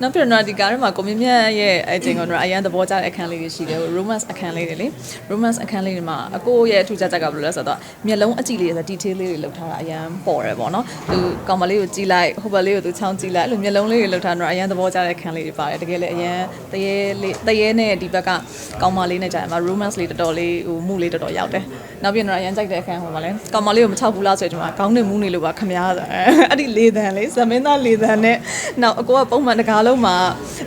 နောက်ပြီးတော့ဒီကားထဲမှာကိုမြင့်မြတ်ရဲ့အကျင့်ကတော့အရန်သဘောကျတဲ့အခန်းလေးတွေရှိတယ် romance အခန်းလေးတွေလေ romance အခန်းလေးတွေမှာအကိုရဲ့အထူးခြားချက်ကဘယ်လိုလဲဆိုတော့မျက်လုံးအကြည့်လေးဆို detail လေးတွေလောက်ထားတာအရန်ပေါ်တယ်ပေါ့နော်သူကောင်မလေးကိုကြည့်လိုက်ဟိုဘက်လေးကိုသူချောင်းကြည့်လိုက်အဲ့လိုမျက်လုံးလေးတွေလောက်ထားတော့အရန်သဘောကျတဲ့အခန်းလေးတွေပါတယ်တကယ်လည်းအရန်တရေလေးတရေနဲ့ဒီဘက်ကကောင်မလေးနဲ့ကြာမှာ romance လေးတော်တော်လေးဟိုမှုလေးတော်တော်ရောက်တယ်နောက်ပြီးတော့အရန်ကြိုက်တဲ့အခန်းဟိုမှာလဲကောင်မလေးကိုမချောက်ဘူးလားဆိုတော့ဒီမှာခေါင်းနဲ့မူးနေလို့ပါခမားဆိုအဲ့ဒီလေးတန်လေးဇမင်းသားလေးတန်နဲ့နောက်အကိုကပုံမှန်တကားလုံးမှာ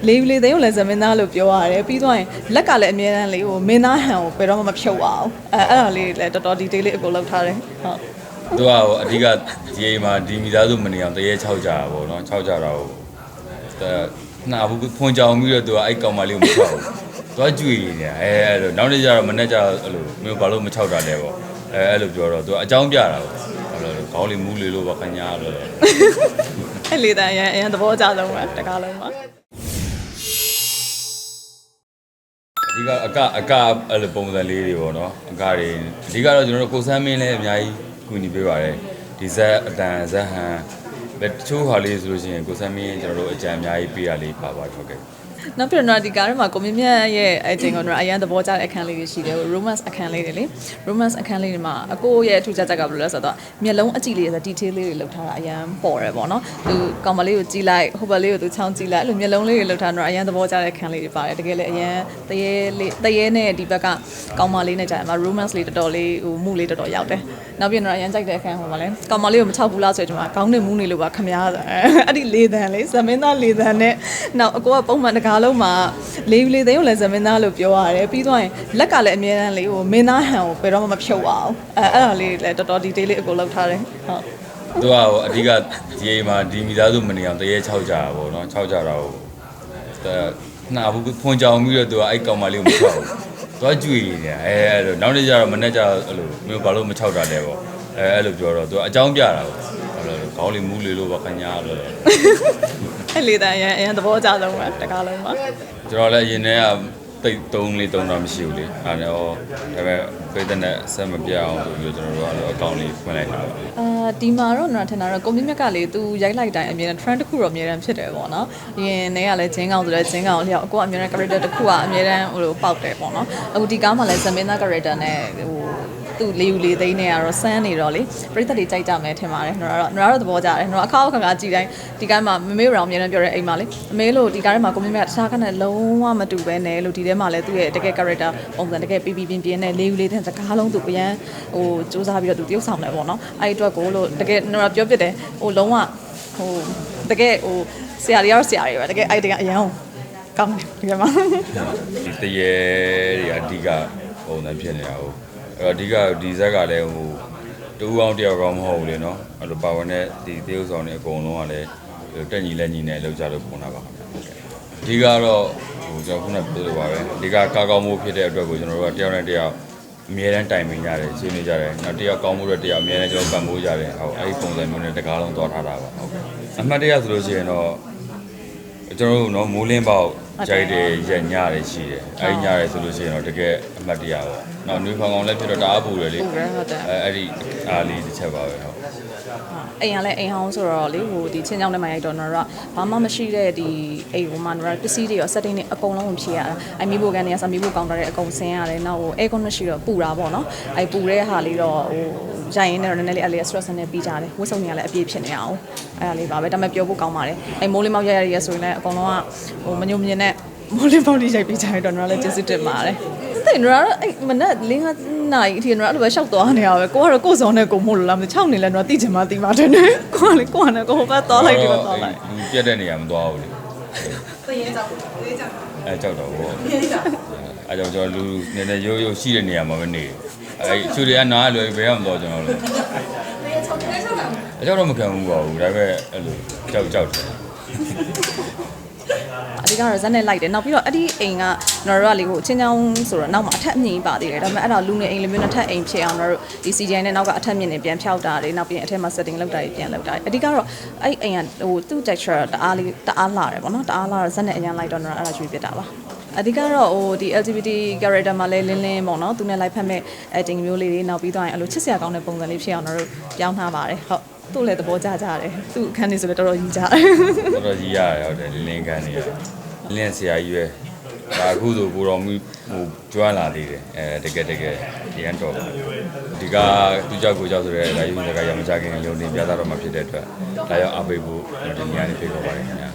လေးလေးသိန်းကိုလည်းဇမင်းသားလို့ပြောရတယ်ပြီးတော့ရင်လက်ကလည်းအမြဲတမ်းလေးဟိုမင်းသားဟန်ကိုဘယ်တော့မှမဖြုတ်ပါဘူးအဲအဲ့ဒါလေးလည်းတော်တော် detail လေးအကိုလောက်ထားတယ်ဟုတ်သူကဟိုအဓိကဒီအိမ်မှာဒီမိသားစုမနေအောင်တရေ6ကြတာပေါ့နော်6ကြတာကိုအဲနာဘူးဖွန်ကြောင်ပြီးတော့သူကအဲ့ကောင်မလေးကိုမချောက်ဘူးသွားကြွေနေတယ်အဲအဲ့လိုနောက်နေ့ကျတော့မနေ့ကျတော့အဲ့လိုမျိုးဘာလို့မချောက်တာလဲပေါ့အဲအဲ့လိုပြောတော့သူကအကြောင်းပြတာပေါ့အဲ့လိုခေါင်းလေးမူးလေလို့ပါခညာလို့ အဲ့လေးတန်အရန်အရန်သဘောကျဆုံးပဲတကားလုံးမှာအဓိကအကအကအဲ့လိုပုံစံလေးတွေပေါ့နော်အကတွေအဓိကတော့ကျွန်တော်တို့ကိုစမ်းမင်းလည်းအများကြီးကူညီပေးပါတယ်ဒီဇက်အတန်ဇက်ဟန်ဘယ်တချို့ဟာလေးဆိုလို့ရှိရင်ကိုစမ်းမင်းကျွန်တော်တို့အကြံအများကြီးပေးရလေးပါပါဟုတ်ကဲ့ နောက်ပြီးတော့ဒီကားထဲမှာကိုမြင့်မြတ်ရဲ့အကျင့်ကတော့အရန်သဘောကျတဲ့အခန်းလေးတွေရှိတယ် romance အခန်းလေးတွေလေ romance အခန်းလေးတွေမှာအကိုရဲ့အထူးခြားချက်ကဘယ်လိုလဲဆိုတော့မျက်လုံးအကြည့်လေးဆို detail လေးတွေလောက်ထားတာအရန်ပေါ်တယ်ပေါ့နော်သူကောင်မလေးကိုကြည့်လိုက်ဟိုဘက်လေးကိုသူချောင်းကြည့်လိုက်အဲ့လိုမျက်လုံးလေးတွေလောက်ထားတော့အရန်သဘောကျတဲ့အခန်းလေးတွေပါတယ်တကယ်လည်းအရန်တရေလေးတရေနဲ့ဒီဘက်ကကောင်မလေးနဲ့ကြာမှာ romance လေးတော်တော်လေးဟိုမှုလေးတော်တော်ရောက်တယ်နောက်ပြီးတော့အရန်ကြိုက်တဲ့အခန်းဟိုမှာလဲကောင်မလေးကိုမချောက်ဘူးလားဆိုတော့ဒီမှာခေါင်းနဲ့မူးနေလို့ပါခမားဆိုအဲ့ဒီလေးတန်လေးဇမင်းသားလေးတန်နဲ့နောက်အကိုကပုံမှန်တကားလုံးမှာလေးလေးသိန်းကိုလည်းဇမင်းသားလို့ပြောရတယ်ပြီးတော့ရင်လက်ကလည်းအမြဲတမ်းလေးဟိုမင်းသားဟန်ကိုဘယ်တော့မှမဖြုတ်အောင်အဲအဲ့ဒါလေးလည်းတော်တော် detail လေးအကုန်လောက်ထားတယ်ဟုတ်သူကဟိုအဓိကဒီအိမ်မှာဒီမိသားစုမနေအောင်တရေ6ကြတာပေါ့နော်6ကြတာကိုအဲနာဘူးဖွန်ကြောင်ပြီးတော့သူကအဲ့ကောင်မလေးကိုမချောက်ဘူးသွားကြွေနေတယ်အဲအဲ့လိုနောက်နေ့ကျတော့မနေ့ကျတော့အဲ့လိုမျိုးဘာလို့မချောက်တာလဲပေါ့အဲအဲ့လိုပြောတော့သူကအကြောင်းပြတာပေါ့အဲ့လိုခေါင်းလေးမူးလေလို့ပါခညာလို့ အဲ့လေးတန်အရင်အရင်သဘောကျဆုံးပဲတကားလုံးပါကျွန်တော်လည်းအရင်တည်းကတိတ်တုံးလေးတုံးတာမရှိဘူးလေအဲ့ဒါတော့ဒါပေမဲ့ပိတ်တဲ့နဲ့ဆက်မပြအောင်ဆိုပြီးတော့ကျွန်တော်တို့ကတော့အကောင့်လေးဖွင့်လိုက်တာပါအာဒီမှာတော့နော်ထင်တာတော့ကိုမြင့်မြတ်ကလေသူရိုက်လိုက်တိုင်းအမြဲတမ်း trend တစ်ခုတော့အမြဲတမ်းဖြစ်တယ်ပေါ့နော်။ဒီရင်ထဲကလည်းဂျင်းကောင်ဆိုလည်းဂျင်းကောင်လျောက်အကိုကအမြဲတမ်း character တစ်ခုကအမြဲတမ်းဟိုလိုပေါက်တယ်ပေါ့နော်။အခုဒီကားမှာလည်းဇမင်းသား character နဲ့ဟို သူလေးယူလေးသိန်းနဲ့ကတော့စမ်းနေတော့လေပရိသတ်တွေကြိုက်ကြမယ်ထင်ပါတယ်။နော်တော့နော်တော့သဘောကျတယ်။နော်အခါအခါကကြည်တိုင်းဒီကားမှာမမေရောင်အမြဲတမ်းပြောတဲ့အိမ်မှာလေအမေလို့ဒီကားထဲမှာကိုမြင့်မြတ်တခြားကနဲ့လုံးဝမတူပဲနဲ့လို့ဒီထဲမှာလည်းသူ့ရဲ့တကယ် character ပုံစံတကယ်ပြပြပြင်းပြင်းနဲ့လေးယူလေးတဲ့စကားလုံးသူပြန်ဟိုစူးစမ်းပြီးတော့သူတရုပ်ဆောင်တယ်ပေါ့နော်။အဲ့ဒီအတွက်ကိုလို့တကယ်နော်ပြောပြတယ်ဟိုလုံးဝဟိုတကယ်ဟိုဆရာတွေရောဆရာတွေပဲတကယ်အဲ့ဒီကအရန်ကောင်းတယ်ဒီကမှာဒီတရေတွေအဓိကပုံစံဖြစ်နေတာဟုတ် အဲ့တော့အဓိကဒီဇက်ကလည်းဟိုတူအောင်တယောက်ကောင်းမဟုတ်ဘူးလေနော်အဲ့လိုပါဝင်တဲ့ဒီသေုပ်ဆောင်တွေအကုန်လုံးကလည်းတက်ညီလက်ညီနဲ့လောက်ကြလို့ပုံတာပါခင်ဗျအဓိကတော့ဟိုကျွန်တော်ခုနပြောလိုပါပဲအဓိကကာကောင်းမှုဖြစ်တဲ့အတွက်ကိုကျွန်တော်တို့ကတယောက်နဲ့တယောက်အမြဲတမ်းတိုင်ပင်ကြတယ်ဆွေးနွေးကြတယ်နောက်တယောက်ကောင်းမှုတွေတယောက်အမြဲတမ်းကျွန်တော်ပံ့ပိုးကြတယ်ဟုတ်အဲ့ဒီပုံစံမျိုးနဲ့တကားလုံးသွားထားတာပါဟုတ်အမှတ်တရဆိုလို့ရှိရင်တော့ကျွန်တော်တို့နော်မိုးလင်းပေါက်ကြိုက်တယ်ရညတယ်ရှိတယ်အဲဒီညတယ်ဆိုလို့ရှိရင်တော့တကယ် အမှတ်တရပါနောက်နွေဖောင်ကောင်လည်းဖြစ်တော့တအားပူတယ်လေဟုတ်ကဲ့ဟုတ်တယ်အဲအဲ့ဒီအားလေးတစ်ချက်ပါပဲဟုတ်အိမ်ကလည်းအိမ်ဟောင်းဆိုတော့လေဟိုဒီချင်းချောင်းထဲမှာရိုက်တော့တော့ဘာမှမရှိတဲ့ဒီအိမ်ဟိုမှာတော့ပစ္စည်းတွေရော setting တွေအကုန်လုံးဖြည့်ရတာအိမ်မိဖို့ကန်တွေကစမိဖို့ကောင်းတာတွေအကုန်ဆင်းရတယ်နောက်ဟို air con မရှိတော့ပူတာပေါ့နော်အဲပူတဲ့ဟာလေးတော့ဟိုရိုက်ရင်းနဲ့တော့နည်းနည်းလေးအလေး stress နဲ့ပြီးကြတယ်ဝတ်စုံတွေကလည်းအပြည့်ဖြစ်နေအောင်အဲဒါလေးပါပဲဒါပေမဲ့ပြောဖို့ကောင်းပါတယ်အဲမိုးလေးမောက်ရရရဆိုရင်လည်းအကုန်လုံးကဟိုမညုံမြင်နဲ့မိုးလေးပေါက်လေးရိုက်ပြီးကြရတော့တော့လည်းကျေးဇူးတင်ပါတယ် တဲ့နော်အဲ့မနက်လင်းကနိုင်အထီနော်အဲ့လိုပဲရှောက်သွားနေရပဲကိုကတော့ကိုယ်စုံနဲ့ကိုမို့လို့လားမ6နေလဲတော့တိချင်မှတိမှတယ်နဲ့ကိုကလေကိုကလည်းကိုဟိုဘက်သွားလိုက်ဒီဘက်သွားလိုက်လူပြက်တဲ့နေရာမသွားဘူးလေတရင်ကြောက်လေးကြောက်အဲကြောက်တော့ဗောလေးကြောက်အဲကြောင့်ကျွန်တော်လူနည်းနည်းရိုးရိုးရှိတဲ့နေရာမှာပဲနေအဲချူတွေကနားလွယ်ဘယ်မှမသွားကျွန်တော်လို့လေးချောက်လေးချောက်တာအကြောက်တော့မခံဘူးပါဘူးဒါပေမဲ့အဲ့လိုကြောက်ကြောက်တယ် အဓိကတော့ဇက်နဲ့လိုက်တယ်နောက်ပြီးတော့အဲ့ဒီအိမ်ကနော်တို့ကလေဟိုချင်းချောင်းဆိုတော့နောက်မှာအထက်အမြင့်ကြီးပါသေးတယ်ဒါပေမဲ့အဲ့ဒါလူနေအိမ်လိုမျိုးနဲ့ထက်အိမ်ဖြစ်အောင်နော်တို့ဒီ CGI နဲ့နောက်ကအထက်မြင့်နေပြန်ဖြောက်တာတွေနောက်ပြီးရင်အထက်မှာ setting လုပ်တာတွေပြန်လုပ်တာအဓိကတော့အဲ့အိမ်ကဟိုသူ့ texture တအားလေးတအားလာတယ်ပေါ့နော်တအားလာတော့ဇက်နဲ့အရင်လိုက်တော့နော်အဲ့ဒါရွေးပြတာပါအဓိကတော့ဟိုဒီ LGBT character မှာလဲလင်းလင်းပေါ့နော်သူနဲ့လိုက်ဖက်မဲ့ acting မျိုးလေးတွေနောက်ပြီးတော့အဲ့လိုချစ်စရာကောင်းတဲ့ပုံစံလေးဖြစ်အောင်တော့တို့ပြောင်းထားပါတယ်ဟုတ်သူ့လည်းသဘောကျကြတယ်သူ့အခန်းနေဆိုလည်းတော်တော်ကြီးကြတယ်တော်တော်ကြီးရတယ်ဟုတ်တယ်လင်းလင်းကန်နေရ လင်းဆရာကြီးပဲဒါအခုဆိုကိုတော်မူဟိုကြွားလာသေးတယ်အဲတကယ်တကယ်ဒီဟန်တော်ဒီကသူကြောက်ကိုကြောက်ဆိုတဲ့ဒါယူစကားရမချခင်ရုံတင်ပြသတော့မှဖြစ်တဲ့အတွက်ဒါရောက်အပိတ်ဖို့ဒီနေရာနေပြေပေါ်ပါတယ်ခင်ဗျာ